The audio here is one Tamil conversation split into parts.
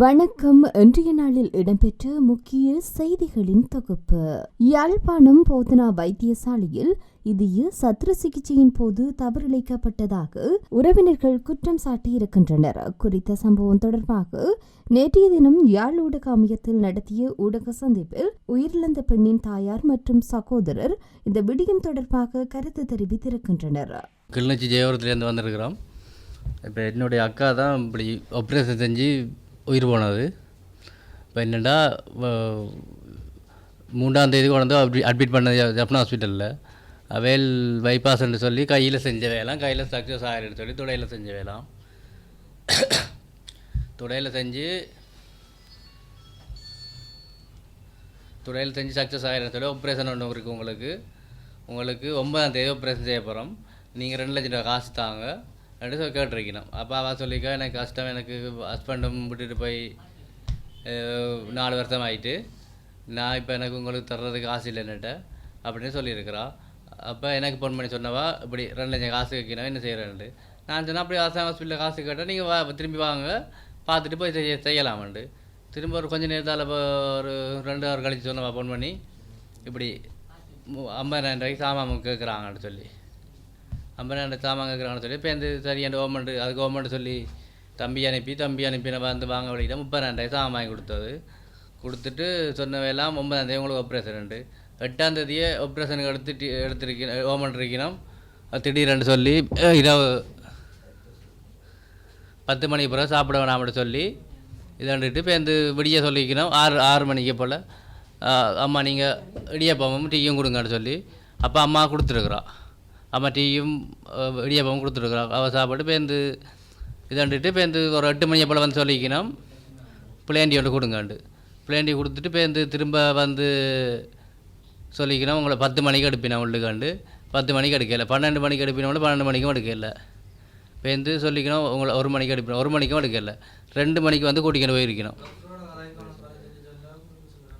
வணக்கம். இன்றைய நாளில் இடம்பெற்ற முக்கிய செய்திகளின் தொகுப்பு. யாழ்ப்பாணம் போதனா வைத்தியசாலையில் இதய சத்திர சிகிச்சையின் போது தவறிழைக்கப்பட்டதாக உறவினர்கள் குற்றம் சாட்டியிருக்கின்றனர். குறித்த சம்பவம் தொடர்பாக நேற்றைய தினம் யாழ் ஊடக அமையத்தில் நடத்திய ஊடக சந்திப்பில் உயிரிழந்த பெண்ணின் தாயார் மற்றும் சகோதரர் இந்த விடயம் தொடர்பாக கருத்து தெரிவித்திருக்கின்றனர். கிளிநொச்சி ஜெயவரத்துலேருந்து வந்திருக்கிறோம். இப்போ என்னுடைய அக்கா தான் இப்படி ஆப்ரேஷன் செஞ்சு உயிர் போனது. இப்போ என்னென்னா மூன்றாம் தேதி கொண்டு வந்து அட்மிட் பண்ணது ஜப்னா ஹாஸ்பிட்டலில் வேல் பைபாஸ்ன்னு சொல்லி கையில் செஞ்ச வேலாம் கையில் சக்ஸஸ் ஆகிடுன்னு சொல்லி துடையில் செஞ்ச வேலாம் துடையில் செஞ்சு துடையில் செஞ்சு சக்ஸஸ் ஆகிடுன்னு சொல்லி ஆப்ரேஷன் ஒன்று இருக்குது உங்களுக்கு. உங்களுக்கு ஒன்பதாம் தேதி ஆப்ரேஷன் செய்ய போகிறோம் நீங்கள் ரெண்டு லட்சம் ரூபா காசு தாங்க. ரெண்டு சொல்லி கேட்டிருக்கணும். அப்போ அவள் சொல்லிக்கா எனக்கு கஷ்டம் எனக்கு ஹஸ்பண்டும் விட்டுட்டு போய் நாலு வருஷம் ஆகிட்டு நான் இப்போ எனக்கு உங்களுக்கு தர்றதுக்கு காசு இல்லைன்னுட்ட அப்படின்னு சொல்லியிருக்கிறா. அப்போ எனக்கு ஃபோன் பண்ணி சொன்னவா இப்படி ரெண்டு லட்சம் காசு வைக்கணும் என்ன செய்கிறேன்ட்டு நான் சொன்னால் அப்படி ஆசா ஹாஸ்பிட்டலில் காசு கேட்டால் நீங்கள் வா திரும்பி வாங்க. பார்த்துட்டு போய் செய்ய செய்யலாமண்டு திரும்ப ஒரு கொஞ்ச நேரத்தால் இப்போ ஒரு ரெண்டு ஹவர் கழிச்சு சொன்னவா ஃபோன் பண்ணி. இப்படி மு- ஐம்பதாயிரம் ரூபாய்க்கு சாமான் கேட்குறாங்கன்னு சொல்லி. ஐம்பதாயிரம் சாமான் கேட்குறாங்கன்னு சொல்லி இப்போ இந்த சரி அந்த கவர்மெண்ட் அது கவர்மெண்ட் சொல்லி தம்பி அனுப்பி தம்பி அனுப்பி நம்ம வந்து வாங்க வழிக்கிட்ட முப்பதாயிரம் ரூபாய் சாமான் வாங்கி கொடுத்தது. கொடுத்துட்டு சொன்னவையெல்லாம் ஒன்பதாந்தேதி உங்களுக்கு ஆப்ரேஷன் எட்டாம் தேதியே ஆப்ரேஷனுக்கு எடுத்துட்டு எடுத்திருக்கணும் கவர்மெண்ட் இருக்கணும். திடீரென்று சொல்லி இரவு பத்து மணிக்கு பிறகு சாப்பிட வேணாம்னு சொல்லி இதாண்டுட்டு இப்போ இந்த விடிய சொல்லிக்கணும் ஆறு ஆறு மணிக்கு போல். அம்மா நீங்கள் இடியப்பமும் டீயும் கொடுங்கன்னு சொல்லி அப்போ அம்மா கொடுத்துருக்குறோம் அம்மா டீயும் அஹ், இடியப்பமும் அவள் சாப்பிட்டு பேருந்து இதாண்டுட்டு பேருந்து ஒரு எட்டு மணியை போல் வந்து சொல்லிக்கணும். பிளேண்டி ஒன்று கொடுங்காண்டு. பிளேண்டி கொடுத்துட்டு பேருந்து திரும்ப வந்து சொல்லிக்கணும். உங்களை பத்து மணிக்கு எடுப்பினேன் உள்ளுக்காண்டு. பத்து மணிக்கு எடுக்கல. பன்னெண்டு மணிக்கு எடுப்பினோட பன்னெண்டு மணிக்கும் எடுக்கல. பேருந்து சொல்லிக்கணும். உங்களை ஒரு மணிக்கு எடுப்பினோம் ஒரு மணிக்கும் எடுக்கல. ரெண்டு மணிக்கு வந்து கூட்டிக்கணும் போயிருக்கணும்.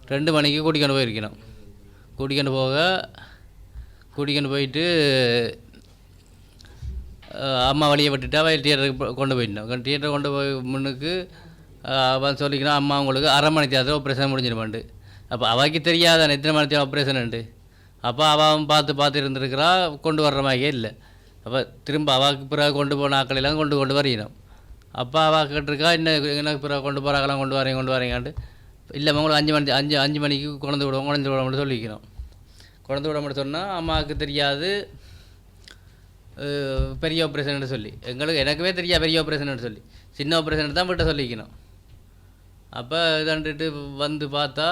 ரெண்டு மணிக்கு கூட்டிக்கொண்டு போயிருக்கணும். கூட்டிக்கொண்டு போக கூட்டிக்கொண்டு போயிட்டு அம்மா வழியை விட்டுட்டு அவள் தியேட்டருக்கு கொண்டு போயிட்டோம். தியேட்டர் கொண்டு போய் முன்னுக்கு அவன் சொல்லிக்கணும் அம்மா உங்களுக்கு அரை மணி தேர்தல் ஆப்ரேஷன் முடிஞ்சிருமாண்டு. அப்போ அவளுக்கு தெரியாத எத்தனை மணி தேவை ஆப்ரேஷன்ட்டு அப்போ அவன் பார்த்து பார்த்து இருந்திருக்கிறா கொண்டு வர்ற மாதிரியே இல்லை. அப்போ திரும்ப அவாக்கு பிறகு கொண்டு போன ஆக்களெல்லாம் கொண்டு கொண்டு வரையணும் அப்போ அவா கேட்டிருக்கா என்ன எனக்கு பிறகு கொண்டு போகிறாங்களாம் கொண்டு வரீங்க கொண்டு வரேங்காண்டு இல்லை உங்களுக்கு அஞ்சு மணி அஞ்சு அஞ்சு மணிக்கு கொண்டு விடுவோம் கொண்டு விட சொல்லிக்கிறோம். குழந்தை விட மட்டும் சொன்னால் அம்மாவுக்கு தெரியாது. பெரிய ஆப்ரேஷன் சொல்லி. எங்களுக்கு எனக்குமே தெரியாது பெரிய ஆப்ரேஷன் சொல்லி. சின்ன ஆப்ரேஷன் தான் விட்ட சொல்லிக்கணும். அப்போ இதாண்டுட்டு வந்து பார்த்தா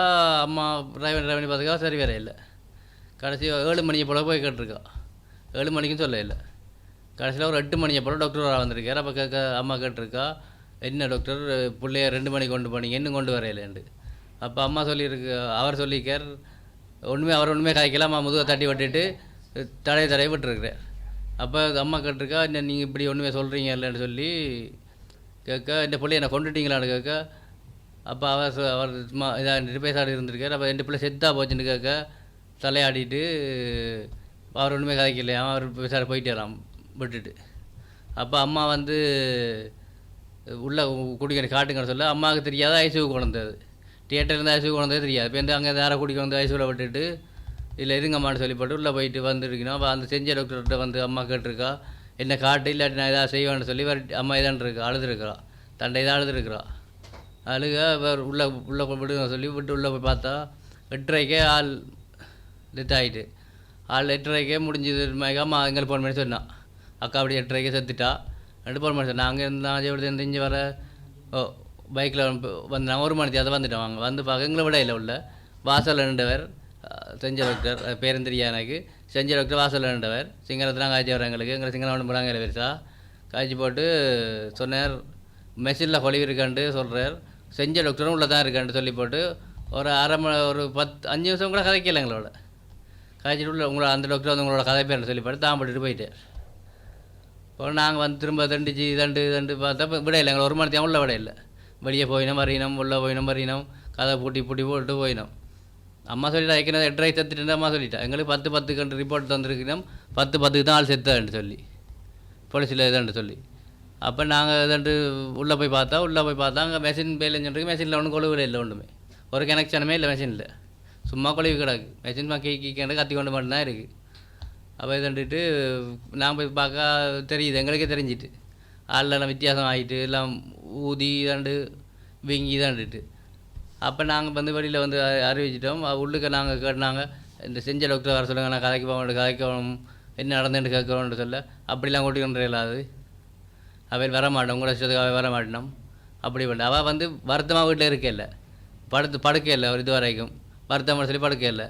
அம்மா டிரைவன் டிரைவர் பார்த்துக்கா சரி வேற இல்லை. கடைசி ஏழு மணியை போல் போய் கேட்டிருக்கா. ஏழு மணிக்கும் சொல்ல இல்லை கடைசியில் ஒரு எட்டு மணியை போல் டாக்டர் வர வந்திருக்கார். அப்போ கேட்க அம்மா கேட்டிருக்கா என்ன டாக்டர் பிள்ளைய ரெண்டு மணிக்கு கொண்டு போனீங்க இன்னும் கொண்டு வரையிலேண்டு அப்போ அம்மா சொல்லியிருக்கு அவர் சொல்லிக்கார் ஒன்றுமே அவர் ஒன்றுமே காய்க்கலாமா முதுக தட்டி வட்டிட்டு தடைய தடைய விட்டுருக்குறார் அப்போ அம்மா கேட்டிருக்கா என்ன நீங்கள் இப்படி ஒன்றுமே சொல்கிறீங்க இல்லைன்னு சொல்லி கேட்க இந்த பிள்ளை என்னை கொண்டுட்டீங்களான்னு கேட்க அப்போ அவர் அவர் சும்மா இதாக பேசாடி இருந்திருக்கார். அப்போ ரெண்டு பிள்ளை செத்தாக போச்சுன்னு கேட்க தலையாடிட்டு அவர் ஒன்றுமே கதைக்கலையா அவர் பேசாட வரான் விட்டுட்டு. அப்போ அம்மா வந்து உள்ளே குடிக்கிற காட்டுங்கன்னு சொல்ல. அம்மாவுக்கு தெரியாத ஐசியூ அது. தியேட்டர்லேருந்து ஐசு கொண்டதே தெரியாது. இப்போ இந்த அங்கே நேராக குடிக்க வந்து ஐசியூவில் விட்டுட்டு? இல்லை இருங்கம்மான்னு சொல்லி போட்டு உள்ளே போயிட்டு வந்துருக்கணும். அப்போ அந்த செஞ்ச டாக்டர்கிட்ட வந்து அம்மா கேட்டிருக்கா என்ன காட்டு இல்லாட்டி நான் எதாவது செய்வேன்னு சொல்லி வர அம்மா இதான் இருக்கா அழுதுருக்கிறா தண்டை தான் அழுதுருக்கிறா அழுக வேறு உள்ளே உள்ளே விடுங்க சொல்லி விட்டு உள்ளே போய் பார்த்தா எட்டரைக்கே ஆள் டெத் ஆகிட்டு ஆள் எட்டரைக்கே முடிஞ்சது மாதிரி அம்மா எங்களுக்கு ஃபோன் பண்ணி சொன்னான் அக்கா அப்படி எட்டரைக்கே செத்துட்டா. ரெண்டு ஃபோன் பண்ணி சொன்னேன் அங்கே இருந்தால் அஜய் இருந்து இங்கே வர. ஓ பைக்கில் வந்து நான் ஒரு மணி அதை வந்துட்டோம் வாங்க வந்து பார்க்க எங்களை விட இல்லை உள்ள. வாசல் நின்றவர் செஞ்ச டாக்டர் பேருந்திரியா எனக்கு. செஞ்ச டாக்டர் வாசல் நின்றவர். சிங்களத்துலாம் காய்ச்சி வர எங்களுக்கு. எங்களை சிங்களம் போகிறாங்க இல்லை பெருசா. காய்ச்சி போட்டு சொன்னார் மெஷினில் கொலிவு இருக்கான்ட்டு சொல்கிறார் செஞ்ச டாக்டரும் உள்ளே தான் இருக்கான்ட்டு சொல்லி போட்டு ஒரு அரை மணி ஒரு பத்து அஞ்சு நிமிஷம் கூட கதைக்கல எங்களோட. காய்ச்சிட்டு உள்ள உங்களோட அந்த டாக்டர் வந்து உங்களோட கதை பேர்னு சொல்லி போட்டு தான் போட்டுட்டு போயிட்டார். இப்போ நாங்கள் வந்து திரும்ப தண்டிச்சு தண்டு தண்டு பார்த்தா இப்போ விட இல்லை. எங்களை ஒரு மணி தேவை உள்ள விட இல்லை. வெளியே போயினோம் வரையினோம் உள்ளே போயினோம் வரையினோம் கதை பூட்டி பூட்டி போட்டு போயினோம். அம்மா சொல்லிட்டா ஏற்கனவே எட்டரை செத்துட்டு அம்மா சொல்லிட்டா. எங்களுக்கு பத்து பத்து கண்டு ரிப்போர்ட் தந்திருக்கணும் பத்து பத்துக்கு தான் ஆள் செத்தான்னு சொல்லி. போலீஸில் இதான்னு சொல்லி. அப்போ நாங்கள் இதாண்டு உள்ளே போய் பார்த்தா உள்ளே போய் பார்த்தா அங்கே மெஷின் வேலைன்னு சொல்லிட்டு மெஷினில் ஒன்றும் கொழுவில் இல்லை ஒன்றுமே ஒரு கனெக்ஷனுமே இல்லை மெஷினில் சும்மா கொழுவி கிடக்கு. மெஷின் கீ கீ கத்தி கொண்டு மட்டும்தான் இருக்குது அப்போ இதாண்டுட்டு நான் போய் பார்க்க தெரியுது. எங்களுக்கே தெரிஞ்சிட்டு. ஆளெல்லாம் வித்தியாசம் ஆகிட்டு எல்லாம் ஊதி தாண்டு வீங்கி தாண்டுட்டு அப்போ நாங்கள் வந்து வெளியில் வந்து அறிவிச்சிட்டோம். அ- உள்ளுக்க நாங்கள் கேட்டாங்க இந்த செஞ்ச டாக்டர் வர சொல்லுங்கள் நான் கதைக்கு போக கதைக்கு போகணும் என்ன நடந்துட்டு கேட்கணும்னு சொல்ல அப்படிலாம் கூட்டி இல்லாது அவள் வர மாட்டோம் உங்களோட இஷ்டத்துக்கு அவள் வர அப்படி பண்ண அவள் வந்து வருத்தமாக வீட்டில் இருக்கல படுத்து படுக்க இல்லை ஒரு இது வரைக்கும். வருத்தமாக சொல்லி படுக்க இல்லை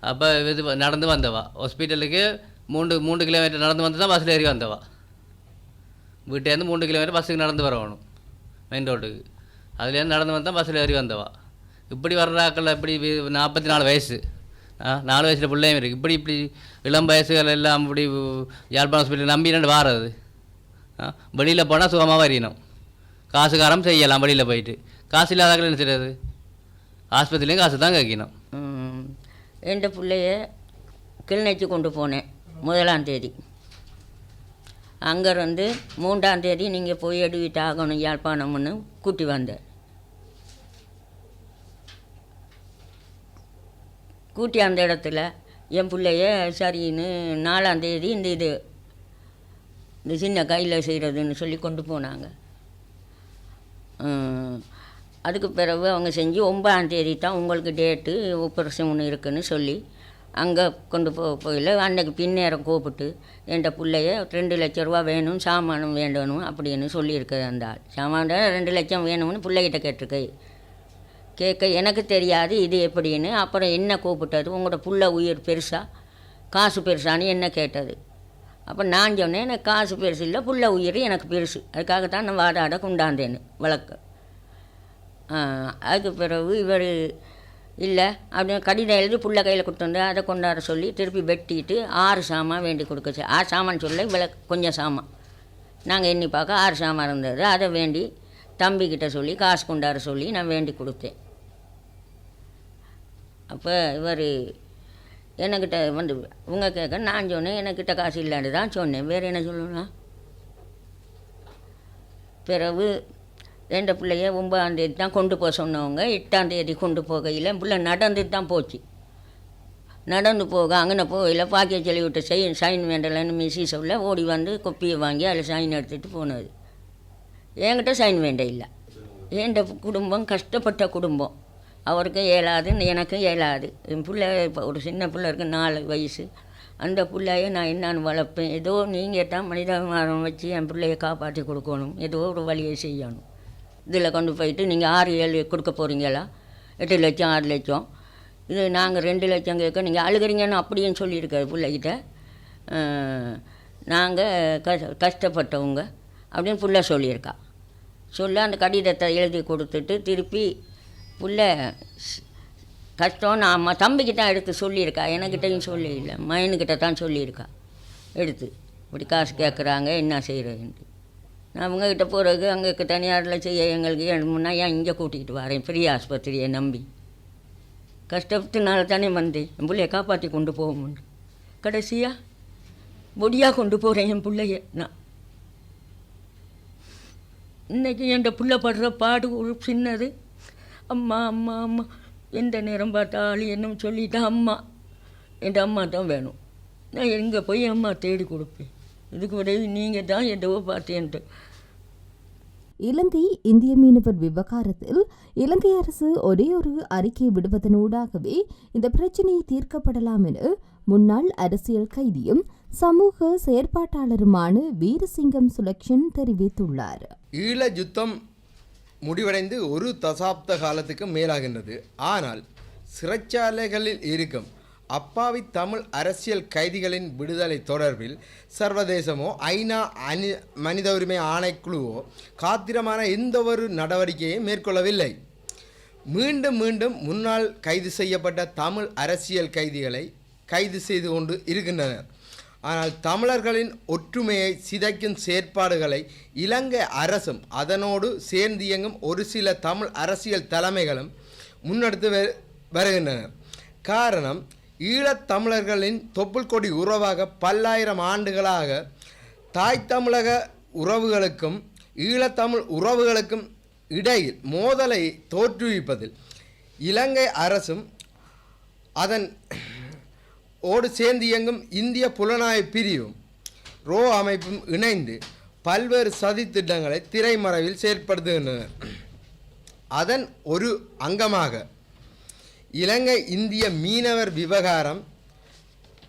அப்போ இது நடந்து வந்தவா. ஹாஸ்பிட்டலுக்கு மூன்று மூன்று கிலோமீட்டர் நடந்து வந்து தான் பஸ்ஸில் ஏறி வந்தவா. வீட்டிலேருந்து மூன்று கிலோமீட்டர் பஸ்ஸுக்கு நடந்து வரணும் மெயின் ரோட்டுக்கு அதுலேருந்து நடந்து வந்தால் பஸ்ஸில் ஏறி வந்தவா இப்படி வர்றாக்கள் இப்படி நாற்பத்தி நாலு வயசு ஆ நாலு வயசில் பிள்ளையும் இருக்குது இப்படி இப்படி இளம் வயசுகள் எல்லாம் இப்படி யாழ்ப்பாணம் ஹாஸ்பிட்டல் நம்பி ரெண்டு வாரது ஆ வெளியில் போனால் சுகமாக வரையணும் காசுக்காரம் செய்யலாம் வெளியில் போயிட்டு காசு இல்லாதாக்கள் என்ன செய்யறது ஆஸ்பத்திரிலையும் காசு தான் கேட்கணும் ம், எந்த பிள்ளைய கிளிநொச்சி கொண்டு போனேன் முதலாம் தேதி அங்கேருந்து மூன்றாம் தேதி நீங்கள் போய் எடுவிட்டு ஆகணும் யாழ்ப்பாணம்னு கூட்டி வந்தேன் கூட்டி அந்த இடத்துல என் பிள்ளைய சரின்னு நாலாம் தேதி இந்த இது இந்த சின்ன கையில் செய்கிறதுன்னு சொல்லி கொண்டு போனாங்க. அதுக்கு பிறகு அவங்க செஞ்சு ஒன்பதாம் தேதி தான் உங்களுக்கு டேட்டு ஆப்ரேஷன் ஒன்று இருக்குன்னு சொல்லி அங்கே கொண்டு போ போயில அன்னைக்கு பின்னேரம் கூப்பிட்டு என்ட பிள்ளைய ரெண்டு லட்ச ரூபா வேணும் சாமானும் வேண்டணும் அப்படின்னு சொல்லியிருக்க அந்த ஆள். சாமான ரெண்டு லட்சம் வேணும்னு பிள்ளைகிட்ட கேட்டிருக்கே கேட்க எனக்கு தெரியாது இது எப்படின்னு. அப்புறம் என்ன கூப்பிட்டது? உங்களோட புள்ள உயிர் பெருசா? காசு பெருசான்னு என்ன கேட்டது? அப்போ நான் சொன்னேன் எனக்கு காசு பெருசு இல்லை புள்ள உயிர் எனக்கு பெருசு. அதுக்காகத்தான் நான் வாதாட கொண்டாந்தேன்னு வழக்கு. அதுக்கு பிறகு இவர் இல்லை அப்படின்னு கடிதம் எழுதி புள்ள கையில் கொடுத்துருந்து அதை கொண்டாட சொல்லி திருப்பி வெட்டிட்டு ஆறு சாமான் வேண்டி கொடுக்க ஆறு சாமான் சொல்ல இவ்வளோ கொஞ்சம் சாமான். நாங்கள் எண்ணி பார்க்க ஆறு சாமான் இருந்தது. அதை வேண்டி தம்பிக்கிட்ட சொல்லி காசு கொண்டாட சொல்லி நான் வேண்டி கொடுத்தேன். அப்போ இவர் என்கிட்ட வந்து உங்க கேட்க நான் சொன்னேன் என்கிட்ட காசு இல்லைன்னு தான் சொன்னேன். வேறு என்ன சொல்லணும்? பிறகு ரெண்டு பிள்ளைய ஒன்பதாந்தேதி தான் கொண்டு போக சொன்னவங்க எட்டாந்தேதி கொண்டு போகையில் பிள்ளை நடந்து தான் போச்சு. நடந்து போக அங்கே போகையில் பாக்கிய சொல்லி விட்டு சைன் சைன் வேண்டலைன்னு மிஸ்ஸி சொல்ல ஓடி வந்து கொப்பியை வாங்கி அதில் சைன் எடுத்துகிட்டு போனது. என்கிட்ட சைன் வேண்ட இல்லை. எந்த குடும்பம் கஷ்டப்பட்ட குடும்பம். அவருக்கும் ஏழாது எனக்கும் இயலாது என் பிள்ளை இப்போ ஒரு சின்ன பிள்ளை இருக்குது நாலு வயசு. அந்த பிள்ளைய நான் என்னான்னு வளர்ப்பேன். ஏதோ நீங்கள் தான் மனிதாபிமானம் வச்சு என் பிள்ளைய காப்பாற்றி கொடுக்கணும். ஏதோ ஒரு வழியை செய்யணும். இதில் கொண்டு போயிட்டு நீங்கள் ஆறு ஏழு கொடுக்க போகிறீங்களா எட்டு லட்சம் ஆறு லட்சம். இது நாங்கள் ரெண்டு லட்சம் கேட்க நீங்கள் அழுகிறீங்கன்னு அப்படியும் சொல்லியிருக்காரு பிள்ளைகிட்ட. நாங்கள் கஷ் கஷ்டப்பட்டவங்க அப்படின்னு புள்ள சொல்லியிருக்கா. சொல்ல அந்த கடிதத்தை எழுதி கொடுத்துட்டு திருப்பி புள்ள கஷ்டம் நான் தம்பிக்கு தான் எடுத்து சொல்லியிருக்கா. எனக்கிட்டையும் சொல்லி இல்லை மயனுக்கிட்ட தான் சொல்லியிருக்கா. எடுத்து இப்படி காசு கேட்குறாங்க என்ன செய்கிறதுன்ட்டு அவங்கக்கிட்ட போகிறதுக்கு அங்கே தனியாரில் செய்ய எங்களுக்கு வேணும்னா ஏன் இங்கே கூட்டிகிட்டு வரேன்? பெரிய ஆஸ்பத்திரியை நம்பி. கஷ்டத்தினால தானே வந்தேன். என் பிள்ளைய காப்பாற்றி கொண்டு போவோம் கடைசியாக பொடியாக கொண்டு போகிறேன் என் பிள்ளைய நான். இன்றைக்கி என் பிள்ளை படுற பாடு ஒரு சின்னது. அம்மா அம்மா அம்மா எந்த நேரம் பார்த்தாலும் என்னும் சொல்லிட்டா அம்மா என் அம்மா தான் வேணும். நான் எங்கே போய் அம்மா தேடி கொடுப்பேன்? இதுக்கு உதவி நீங்கள் தான் எதோ பார்த்தேன்ட்டு. இலங்கை இந்திய மீனவர் விவகாரத்தில் இலங்கை அரசு ஒரே ஒரு அறிக்கை விடுவதனூடாகவே இந்த பிரச்சினை தீர்க்கப்படலாம் என முன்னாள் அரசியல் கைதியும் சமூக செயற்பாட்டாளருமான வீரசிங்கம் சுலக்ஷன் தெரிவித்துள்ளார். ஈழ யுத்தம் முடிவடைந்து ஒரு தசாப்த காலத்துக்கு மேலாகின்றது. ஆனால் சிறைச்சாலைகளில் இருக்கும் அப்பாவி தமிழ் அரசியல் கைதிகளின் விடுதலை தொடர்பில் சர்வதேசமோ ஐநா அனி மனித உரிமை ஆணைக்குழுவோ காத்திரமான எந்தவொரு நடவடிக்கையும் மேற்கொள்ளவில்லை. மீண்டும் மீண்டும் முன்னால் கைது செய்யப்பட்ட தமிழ் அரசியல் கைதிகளை கைது செய்து கொண்டு இருக்கின்றனர். ஆனால் தமிழர்களின் ஒற்றுமையை சிதைக்கும் செயற்பாடுகளை இலங்கை அரசும் அதனோடு சேர்ந்து இயங்கும் ஒரு சில தமிழ் அரசியல் தலைமைகளும் முன்னெடுத்து வருகின்றனர். காரணம் ஈழத்தமிழர்களின் தொப்புள் கொடி உறவாக பல்லாயிரம் ஆண்டுகளாக தாய் தமிழக உறவுகளுக்கும் ஈழத்தமிழ் உறவுகளுக்கும் இடையில் மோதலை தோற்றுவிப்பதில் இலங்கை அரசும் அதன் ஓடு சேர்ந்து இயங்கும் இந்திய புலனாய்வு பிரிவும் ரோ அமைப்பும் இணைந்து பல்வேறு சதித்திட்டங்களை திரைமறைவில் செயற்படுத்துகின்றனர். அதன் ஒரு அங்கமாக இலங்கை இந்திய மீனவர் விவகாரம்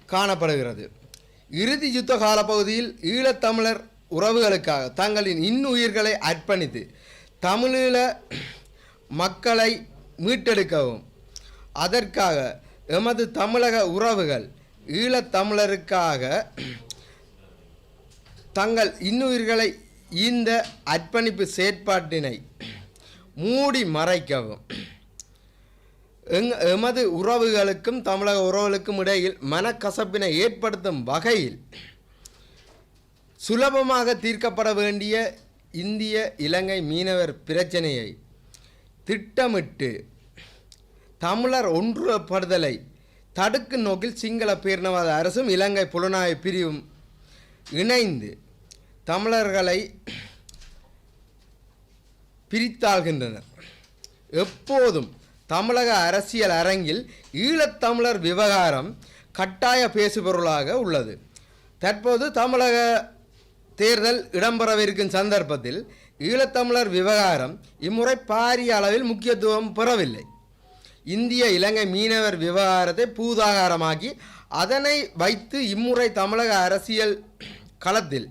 காணப்படுகிறது. இறுதி யுத்த காலப்பகுதியில் ஈழத்தமிழர் உறவுகளுக்காக தங்களின் இன்னுயிர்களை அர்ப்பணித்து தமிழீழ மக்களை மீட்டெடுக்கவும். அதற்காக எமது தமிழக உறவுகள் ஈழத்தமிழருக்காக தங்கள் இன்னுயிர்களை இந்த அர்ப்பணிப்பு செயற்பாட்டினை மூடி மறைக்கவும். எங் எமது உறவுகளுக்கும் தமிழக உறவுகளுக்கும் இடையில் மனக்கசப்பினை ஏற்படுத்தும் வகையில் சுலபமாக தீர்க்கப்பட வேண்டிய இந்திய இலங்கை மீனவர் பிரச்சனையை திட்டமிட்டு தமிழர் ஒன்றுபடுதலை தடுக்கும் நோக்கில் சிங்கள பேரினவாத அரசும் இலங்கை புலனாய்வு பிரிவும் இணைந்து தமிழர்களை பிரித்தாள்கின்றனர். எப்போதும் தமிழக அரசியல் அரங்கில் ஈழத்தமிழர் விவகாரம் கட்டாய பேசுபொருளாக உள்ளது. தற்போது தமிழக தேர்தல் இடம்பெறவிருக்கும் சந்தர்ப்பத்தில் ஈழத்தமிழர் விவகாரம் இம்முறை பாரிய அளவில் முக்கியத்துவம் பெறவில்லை. இந்திய இலங்கை மீனவர் விவகாரத்தை பூதாகாரமாக்கி அதனை வைத்து இம்முறை தமிழக அரசியல் களத்தில்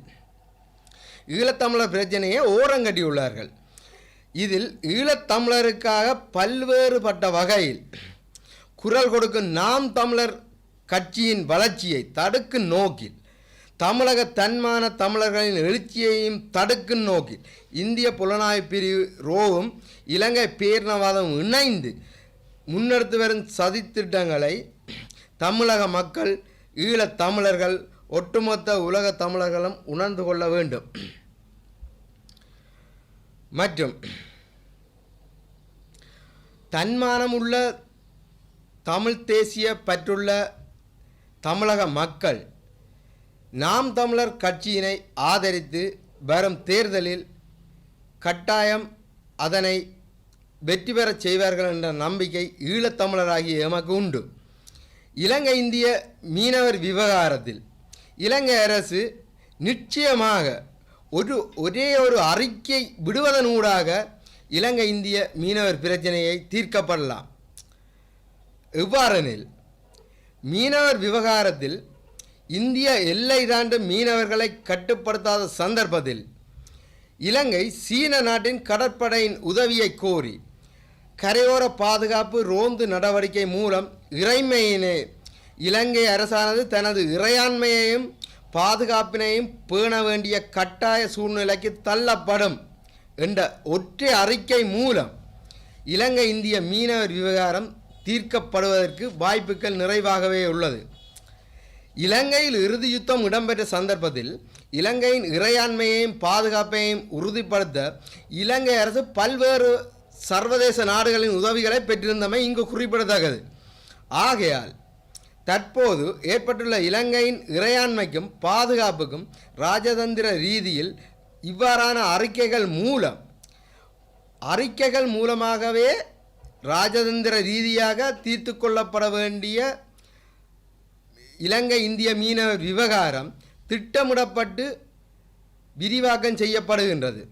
ஈழத்தமிழர் பிரச்சனையை ஓரங்கட்டியுள்ளார்கள். இதில் ஈழத்தமிழருக்காக பல்வேறுபட்ட வகையில் குரல் கொடுக்கும் நாம் தமிழர் கட்சியின் வளர்ச்சியை தடுக்கும் நோக்கில் தமிழக தன்மான தமிழர்களின் எழுச்சியையும் தடுக்கும் நோக்கில் இந்திய புலனாய்வு பிரிவு ரோவும் இலங்கை பேரினவாதம் இணைந்து முன்னெடுத்து வரும் சதித்திட்டங்களை தமிழக மக்கள் ஈழத் தமிழர்கள் ஒட்டுமொத்த உலக தமிழர்களும் உணர்ந்து கொள்ள வேண்டும். மற்றும் தன்மானமுள்ள தமிழ் தேசிய பற்றுள்ள தமிழக மக்கள் நாம் தமிழர் கட்சியினை ஆதரித்து வரும் தேர்தலில் கட்டாயம் அதனை வெற்றி பெறச் செய்வார்கள் என்ற நம்பிக்கை ஈழத்தமிழராகிய எமக்கு உண்டு. இலங்கை இந்திய மீனவர் விவகாரத்தில் இலங்கை அரசு நிச்சயமாக ஒரு ஒரே ஒரு அறிக்கை விடுவதனூடாக இலங்கை இந்திய மீனவர் பிரச்சனையை தீர்க்கப்படலாம். எவ்வாறெனில் மீனவர் விவகாரத்தில் இந்திய எல்லை தாண்டும் மீனவர்களை கட்டுப்படுத்தாத சந்தர்ப்பத்தில் இலங்கை சீன நாட்டின் கடற்படையின் உதவியை கோரி கரையோர பாதுகாப்பு ரோந்து நடவடிக்கை மூலம் இறைமையினை இலங்கை அரசானது தனது இறையாண்மையையும் பாதுகாப்பினையும் பேண வேண்டிய கட்டாய சூழ்நிலைக்கு தள்ளப்படும் என்ற ஒற்றை அறிக்கை மூலம் இலங்கை இந்திய மீனவர் விவகாரம் தீர்க்கப்படுவதற்கு வாய்ப்புகள் நிறைவாகவே உள்ளது. இலங்கையில் இறுதி யுத்தம் இடம்பெற்ற சந்தர்ப்பத்தில் இலங்கையின் இறையாண்மையையும் பாதுகாப்பையும் உறுதிப்படுத்த இலங்கை அரசு பல்வேறு சர்வதேச நாடுகளின் உதவிகளை பெற்றிருந்தமை இங்கு குறிப்பிடத்தக்கது. ஆகையால் தற்போது ஏற்பட்டுள்ள இலங்கையின் இறையாண்மைக்கும் பாதுகாப்புக்கும் ராஜதந்திர ரீதியில் இவ்வாறான அறிக்கைகள் மூலம் அறிக்கைகள் மூலமாகவே ராஜதந்திர ரீதியாக தீர்த்து கொள்ளப்பட வேண்டிய இலங்கை இந்திய மீனவர் விவகாரம் திட்டமிடப்பட்டு விரிவாக்கம் செய்யப்படுகின்றது.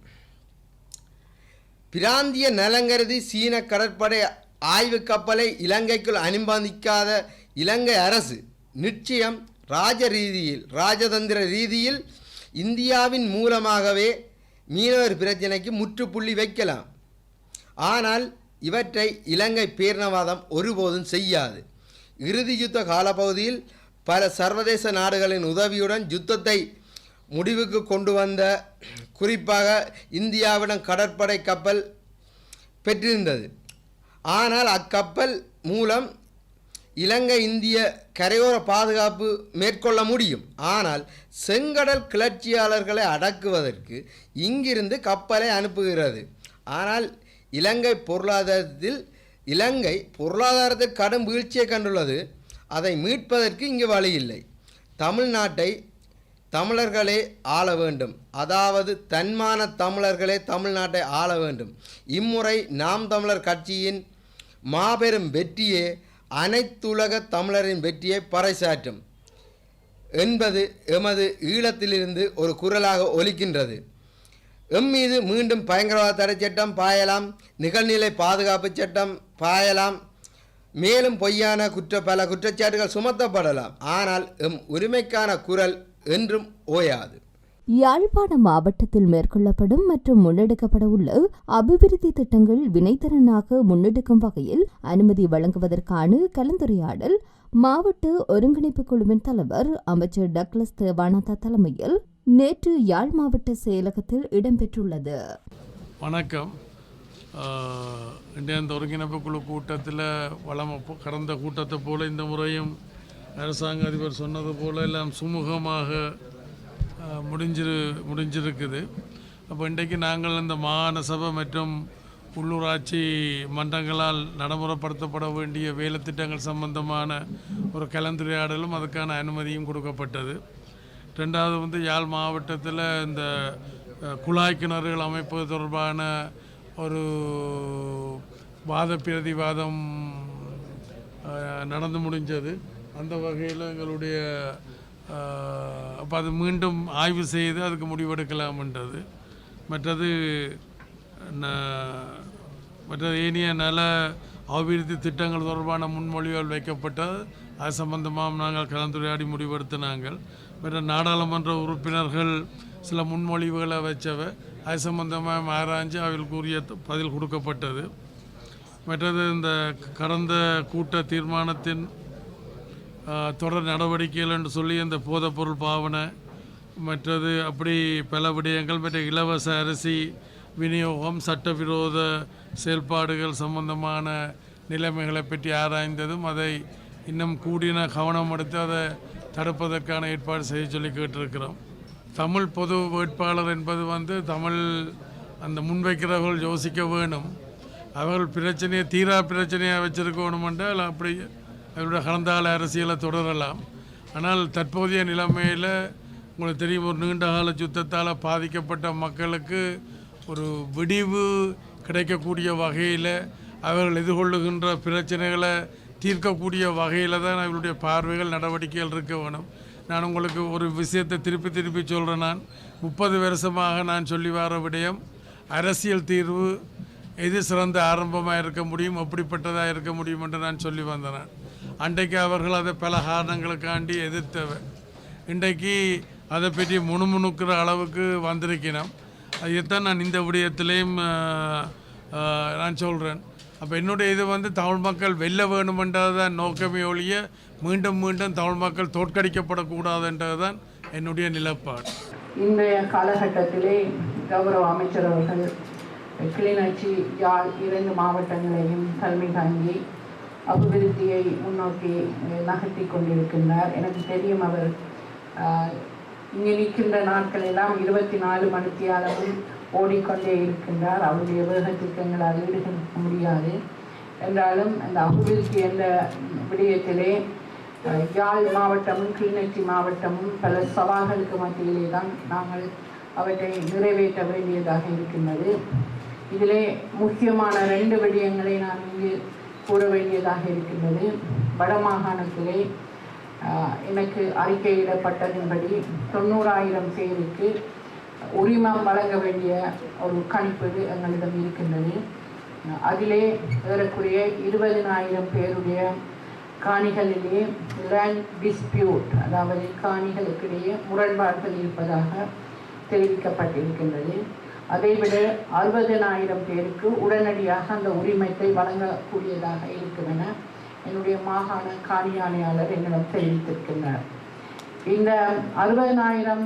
பிராந்திய நலங்கருதி சீன கடற்படை ஆய்வு கப்பலை இலங்கைக்குள் அனுமதிக்காத இலங்கை அரசு நிச்சயம் ராஜ ரீதியில் ராஜதந்திர ரீதியில் இந்தியாவின் மூலமாகவே மீனவர் பிரச்சினைக்கு முற்றுப்புள்ளி வைக்கலாம். ஆனால் இவற்றை இலங்கை பேரினவாதம் ஒருபோதும் செய்யாது. இறுதி யுத்த காலப்பகுதியில் பல சர்வதேச நாடுகளின் உதவியுடன் யுத்தத்தை முடிவுக்கு கொண்டு வந்த குறிப்பாக இந்தியாவிடம் கடற்படை கப்பல் பெற்றிருந்தது. ஆனால் அக்கப்பல் மூலம் இலங்கை இந்திய கரையோர பாதுகாப்பு மேற்கொள்ள முடியும். ஆனால் செங்கடல் கிளர்ச்சியாளர்களை அடக்குவதற்கு இங்கிருந்து கப்பலை அனுப்புகிறது. ஆனால் இலங்கை பொருளாதாரத்தில் இலங்கை பொருளாதாரத்தில் கடும் வீழ்ச்சியை கண்டுள்ளது. அதை மீட்பதற்கு இங்கு வழி இல்லை தமிழ்நாட்டை தமிழர்களே ஆள வேண்டும். அதாவது தன்மான தமிழர்களே தமிழ்நாட்டை ஆள வேண்டும். இம்முறை நாம் தமிழர் கட்சியின் மாபெரும் வெற்றியே அனைத்துலக தமிழரின் வெற்றியை பறைசாற்றும். என்பது எமது ஈழத்திலிருந்து ஒரு குரலாக ஒலிக்கின்றது. எம் மீது மீண்டும் பயங்கரவாத தடை சட்டம் பாயலாம். நிகழ்நிலை பாதுகாப்பு சட்டம் பாயலாம். மேலும் பொய்யான குற்ற பல குற்றச்சாட்டுகள் சுமத்தப்படலாம். ஆனால் எம் உரிமைக்கான குரல் என்றும் ஓயாது. யாழ்ப்பாண மாவட்டத்தில் மேற்கொள்ளப்படும் மற்றும் முன்னெடுக்கப்பட உள்ள அபிவிருத்தி திட்டங்கள் வினைத்திறனாக முன்னெடுக்கும் வகையில் அனுமதி வழங்குவதற்கான கலந்துரையாடல் மாவட்ட ஒருங்கிணைப்பு குழுவின் தலைவர் அமைச்சர் டக்ளஸ் தேவானந்தா தலைமையில் நேற்று யாழ் மாவட்ட செயலகத்தில் இடம்பெற்றுள்ளது. வணக்கம். இன்றைய இந்த ஒருங்கிணைப்பு குழு கூட்டத்தில் வளம் கடந்த கூட்டத்தை போல இந்த முறையும் அரசாங்க அதிபர் சொன்னது போல எல்லாம் சுமூகமாக முடிஞ்சிரு முடிஞ்சிருக்குது. அப்போ இன்றைக்கு நாங்கள் இந்த மாகாண சபை மற்றும் உள்ளூராட்சி மன்றங்களால் நடைமுறைப்படுத்தப்பட வேண்டிய வேலை திட்டங்கள் சம்பந்தமான ஒரு கலந்துரையாடலும் அதுக்கான அனுமதியும் கொடுக்கப்பட்டது. ரெண்டாவது வந்து யாழ் மாவட்டத்தில் இந்த குழாய் கிணறுகள் அமைப்பது தொடர்பான ஒரு வாத பிரதிவாதம் நடந்து முடிஞ்சது. அந்த வகையில் எங்களுடைய அப்போ அது மீண்டும் ஆய்வு செய்து அதுக்கு முடிவெடுக்கலாம்ன்றது. மற்றது ந- மற்றது ஏனைய நல அபிவிருத்தி திட்டங்கள் தொடர்பான முன்மொழிகள் வைக்கப்பட்டது. அது சம்பந்தமாக நாங்கள் கலந்துரையாடி முடிவெடுத்தினாங்கள். மற்ற நாடாளுமன்ற உறுப்பினர்கள் சில முன்மொழிவுகளை வச்சவை. அது சம்பந்தமாக ஆராய்ஞ்சு அவர்களுக்குரிய கூறிய பதில் கொடுக்கப்பட்டது. மற்றது இந்த கடந்த கூட்ட தீர்மானத்தின் தொடர் நடவடிக்கைகள் என்று சொல்லி இந்த போதைப்பொருள் பாவனை மற்றது அப்படி பல விடயங்கள் மற்ற இலவச அரிசி விநியோகம் சட்டவிரோத செயல்பாடுகள் சம்பந்தமான நிலைமைகளை பற்றி ஆராய்ந்ததும் அதை இன்னும் கூடின கவனம் எடுத்து அதை தடுப்பதற்கான ஏற்பாடு செய்ய சொல்லி கேட்டிருக்கிறோம். தமிழ் பொது வேட்பாளர் என்பது வந்து தமிழ் அந்த முன்வைக்கிறவர்கள் யோசிக்க வேணும். அவர்கள் பிரச்சனையை தீரா பிரச்சனையாக வச்சுருக்கணும் என்றால் அப்படி அவருடைய கடந்தால அரசியலை தொடரலாம். ஆனால் தற்போதைய நிலைமையில் உங்களுக்கு தெரியும் ஒரு நீண்ட கால யுத்தத்தால் பாதிக்கப்பட்ட மக்களுக்கு ஒரு விடிவு கிடைக்கக்கூடிய வகையில் அவர்கள் எதிர்கொள்ளுகின்ற பிரச்சனைகளை தீர்க்கக்கூடிய வகையில் தான் அவர்களுடைய பார்வைகள் நடவடிக்கைகள் இருக்க வேணும். நான் உங்களுக்கு ஒரு விஷயத்தை திருப்பி திருப்பி சொல்கிறேன் நான். முப்பது வருஷமாக நான் சொல்லி வர விடயம் அரசியல் தீர்வு எது சிறந்த ஆரம்பமாக இருக்க முடியும் அப்படிப்பட்டதாக இருக்க முடியும் என்று நான் சொல்லி வந்தேன் அன்றைக்கு அவர்கள் அதை பல காரணங்களுக்காண்டி எதிர்த்தவர். இன்றைக்கு அதை பற்றி முணுமுணுக்கிற அளவுக்கு வந்திருக்கிறோம். அதைத்தான் நான் இந்த விடயத்திலையும் நான் சொல்கிறேன் அப்போ என்னுடைய இது வந்து தமிழ் மக்கள் வெல்ல வேணுமென்றதான் நோக்கமே ஒழிய மீண்டும் மீண்டும் தமிழ் மக்கள் தோற்கடிக்கப்படக்கூடாதுன்றது தான் என்னுடைய நிலப்பாடு. இன்றைய காலகட்டத்திலே கௌரவ அமைச்சர் அவர்கள் கிளிநொச்சி யாழ் இரண்டு மாவட்டங்களையும் தலைமை தாங்கி அபிவிருத்தியை முன்னோக்கி நகர்த்தி கொண்டிருக்கின்றார் எனக்கு தெரியும் அவர் இங்கே நிற்கின்ற நாட்கள் எல்லாம் இருபத்தி நாலு மணித்தியாலமும் ஓடிக்கொண்டே இருக்கின்றார். அவருடைய வேகத்திற்கு எங்களால் ஈடுகட்ட முடியாது. என்றாலும் அந்த அபிவிருத்தி என்ற விடயத்திலே யாழ் மாவட்டமும் கிளிநொச்சி மாவட்டமும் பல சவால்களுக்கு மத்தியிலே தான் நாங்கள் அவற்றை நிறைவேற்ற வேண்டியதாக இருக்கின்றது. இதிலே முக்கியமான ரெண்டு விடயங்களை நான் இங்கு கூற வேண்டியதாக இருக்கின்றது வடமாகாணத்திலே எனக்கு அறிக்கையிடப்பட்டதின்படி தொண்ணூறாயிரம் பேருக்கு உரிமம் வழங்க வேண்டிய ஒரு கணிப்பு எங்களிடம் இருக்கின்றது அதிலே ஏறக்குரிய இருபதினாயிரம் பேருடைய காணிகளிலே லேண்ட் டிஸ்பியூட் அதாவது காணிகளுக்கிடையே முரண்பாடுகள் இருப்பதாக தெரிவிக்கப்பட்டிருக்கின்றது. அதைவிட அறுபதனாயிரம் பேருக்கு உடனடியாக அந்த உரிமத்தை வழங்கக்கூடியதாக இருக்கும் என என்னுடைய மாகாண காணி எங்களிடம் என்னிடம் தெரிவித்திருக்கின்றார். இந்த அறுபதனாயிரம்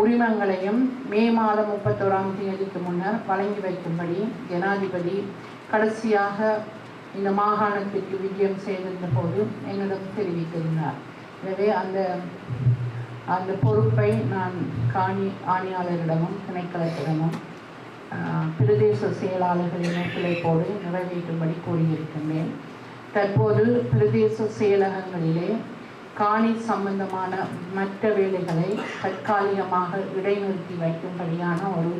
உரிமங்களையும் மே மாதம் முப்பத்தோராம் தேதிக்கு முன்னர் வழங்கி வைக்கும்படி ஜனாதிபதி கடைசியாக இந்த மாகாணத்திற்கு விஜயம் செய்திருந்த போது என்னிடம் தெரிவித்திருந்தார். எனவே அந்த அந்த பொறுப்பை நான் காணி ஆணையாளரிடமும் திணைக்களத்திடமும் பிரதேச செயலாளர்களின் ஒத்துழைப்போடு நிறைவேற்றும்படி கூறியிருக்கின்றேன். தற்போது பிரதேச செயலகங்களிலே காணி சம்பந்தமான மற்ற வேலைகளை தற்காலிகமாக இடைநிறுத்தி வைக்கும்படியான ஒரு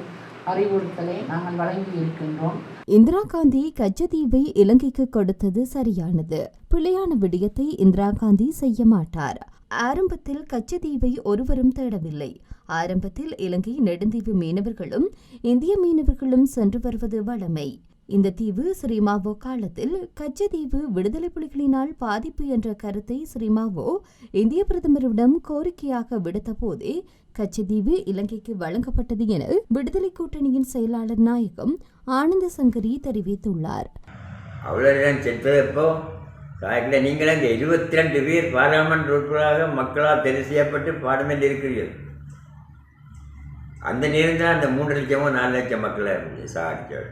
அறிவுறுத்தலை நாங்கள் வழங்கியிருக்கின்றோம். இந்திரா காந்தி கச்சதீவை இலங்கைக்கு கொடுத்தது சரியானது. பிழையான விடயத்தை இந்திரா காந்தி செய்ய மாட்டார். ஆரம்பத்தில் கச்சதீவை ஒருவரும் தேடவில்லை. ஆரம்பத்தில் இலங்கை நெடுந்தீவு மீனவர்களும் இந்திய மீனவர்களும் சென்று வருவது வழமை. இந்த தீவு ஸ்ரீமாவோ காலத்தில் கச்சதீவு விடுதலை புலிகளினால் பாதிப்பு என்ற கருத்தை ஸ்ரீமாவோ இந்திய பிரதமரிடம் கோரிக்கையாக விடுத்த போதே கச்சதீவு இலங்கைக்கு வழங்கப்பட்டது என விடுதலை கூட்டணியின் செயலாளர் நாயகம் ஆனந்த சங்கரி தெரிவித்துள்ளார். அவ்வளோதான் செத்தது இந்த இருபத்தி ரெண்டு பேர் பாராளுமன்ற உறுப்பினராக மக்களால் தெரிவு செய்யப்பட்டு பார்லிமெண்ட் இருக்கிறீர்கள். அந்த நேரம் தான் அந்த மூன்று லட்சமோ நாலு லட்சம் மக்களை சாதிச்சார்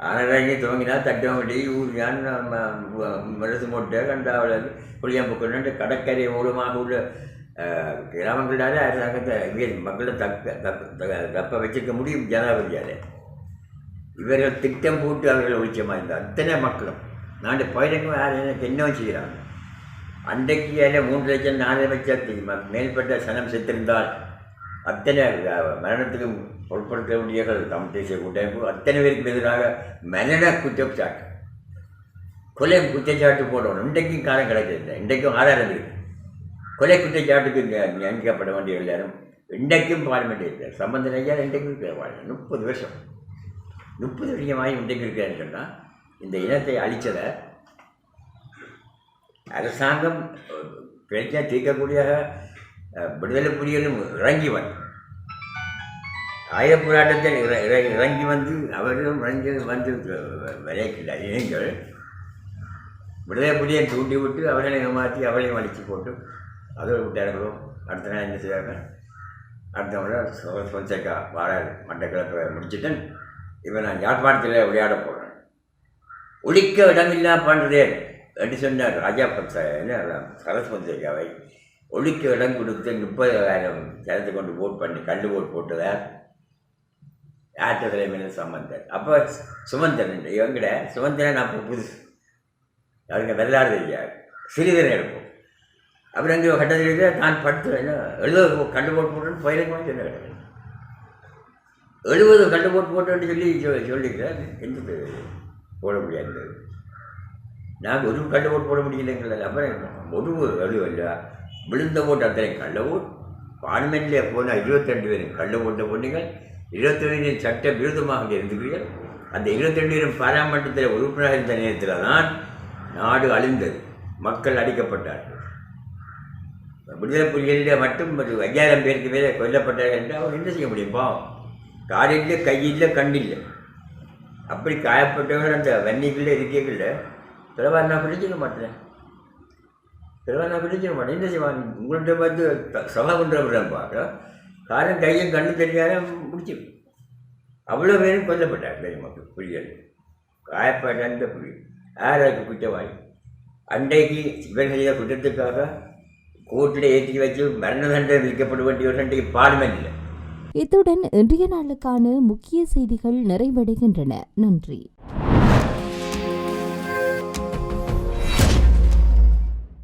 ஆனரங்கி துவங்கினா தட்டவண்டி ஊரியான் மருது மூட்டை கண்டாவளர் புளியம்புக்கு கடற்கரை மூலமாக உள்ள அஹ், அரசாங்கத்தை இவங்க மக்களை தக்க தப்ப தப்ப வச்சிருக்க முடியும் ஜனாதிபதியால். இவர்கள் திட்டம் போட்டு அவர்கள் ஒழிச்சமாக இருந்தார் அத்தனை மக்களும். நாடு பயிரங்கும் யார் எனக்கு என்ன செய்கிறாங்க அன்றைக்கு அதில் மூன்று லட்சம் நாலு லட்சம் ம- மேற்பட்ட சனம் செத்திருந்தால் அத்தனை அஹ், மரணத்துக்கு பொருட்படுத்தக்கூடியவர்கள் தமிழ் தேசிய கூட்டமைப்பு அத்தனை பேருக்கு எதிராக மரண குற்றச்சாட்டு. கொலை குற்றச்சாட்டு போடணும். இன்றைக்கும் காலம் கிடைக்கிறது இன்றைக்கும் ஆதாரம் இருக்குது கொலை குற்றச்சாட்டுக்கு நி- நியமிக்கப்பட வேண்டிய எல்லாரும் இன்றைக்கும் பார்லிமெண்ட் இருக்கிறார். சம்பந்தம் ஐயா இன்றைக்கும் இருக்கிற முப்பது வருஷம். முப்பது வருஷமாகி இன்றைக்கு இருக்கிறேன்னு சொன்னால் இந்த இனத்தை அழிச்சதை அரசாங்கம் அஹ், பிரச்சனை தீர்க்கக்கூடிய விடுதலை புலிகளும் இறங்கி வந்து ஆயுத போராட்டத்தில் இறங்கி வந்து அவர்களும் இறங்கி வந்து விளையாட்டு இளைஞர்கள் விடுதலை புலியை தூண்டி விட்டு அவர்களை ஏமாற்றி அவளையும் அழித்து போட்டு அதோட விட்டார்களோ அடுத்த நாள் என்ன செய்வாங்க அடுத்த முறை சொன்சேக்கா வாழ மட்டக்கிழப்பை முடிச்சுட்டேன் இவன் நான் யாழ்ப்பாணத்தில் விளையாட போகிறேன் ஒழிக்க இடமில்லா பண்ணுறேன் என்று சொன்னார் ராஜா பச்ச என்ன சரஸ் ஒழிக்க இடம் கொடுத்து முப்பதாயிரம் ஜனத்தை கொண்டு ஓட் பண்ணி கல் ஓட் போட்டதார் யார்கிட்ட தலைமையில் சம்பந்தர். அப்போ சுமந்திரன் இவங்கட சுமந்திரன் அப்போ புதுசு அவங்க வெள்ளாறு தெரியாது. சிறிதரை எடுப்போம் அப்புறம் அங்கே கட்டத்தில் நான் படுத்து என்ன எழுபது கண்டு போட்டு போட்டுன்னு பயிலுக்கு சொன்ன எழுபது கண்டு போட்டு போட்டோன்னு சொல்லி சொல்லிக்கிறேன் எந்த போட முடியாது. நாங்கள் ஒரு கண்டு ஓட்டு போட முடியலைங்கள அப்புறம் ஒரு அது இல்லை. விழுந்த ஓட்டு அத்தனை கள்ள ஓட் பார்லிமெண்ட்டில் போன இருபத்தெண்டு பேரும் கள்ள ஓட்ட பொண்ணுங்கள் இருபத்தெண்டு சட்ட விரோதமாக இருந்துக்கிறீர்கள் அந்த இருபத்தெண்டு பேரும் பாராமட்டத்தில் உறுப்பினராக இருந்த நேரத்தில் தான் நாடு அழிந்தது. மக்கள் அடிக்கப்பட்டார்கள். விடுதலை புலிகளிலே மட்டும் ஒரு ஐயாயிரம் பேருக்கு மேலே கொல்லப்பட்டார்கள் என்றால் அவர் என்ன செய்ய முடியும்? பாவம். காலில்லை கையில் கண்ணில்லை அப்படி காயப்பட்டவர்கள் அந்த வன்னிக்குள்ளே இருக்கீங்கள்ல பிறவா நான் பிடிச்சிக்க மாட்டேன். பிறவா நான் பிடிச்சிக்க மாட்டேன். என்ன செய்வான்? உங்கள்கிட்ட பார்த்து சபா சபை பண்ணுறவரிடம் காலம் கையும் கண்ணு தெரியாத முடிச்சு. அவ்வளோ பேரும் கொல்லப்பட்டார் பெரியமாக்கு புரியல் புலிகள். காயப்பட்ட புலி. யாருக்கு குற்றவாளி. அன்றைக்கு இவர் செய்த குற்றத்துக்காக கோர்ட்டில் ஏற்றி வச்சு மரண தண்டனை விதிக்கப்பட வேண்டியவர்கள் அன்றைக்கு பார்லிமெண்ட்டில் இத்துடன் இன்றைய நாளுக்கான முக்கிய செய்திகள் நிறைவடைகின்றன. நன்றி.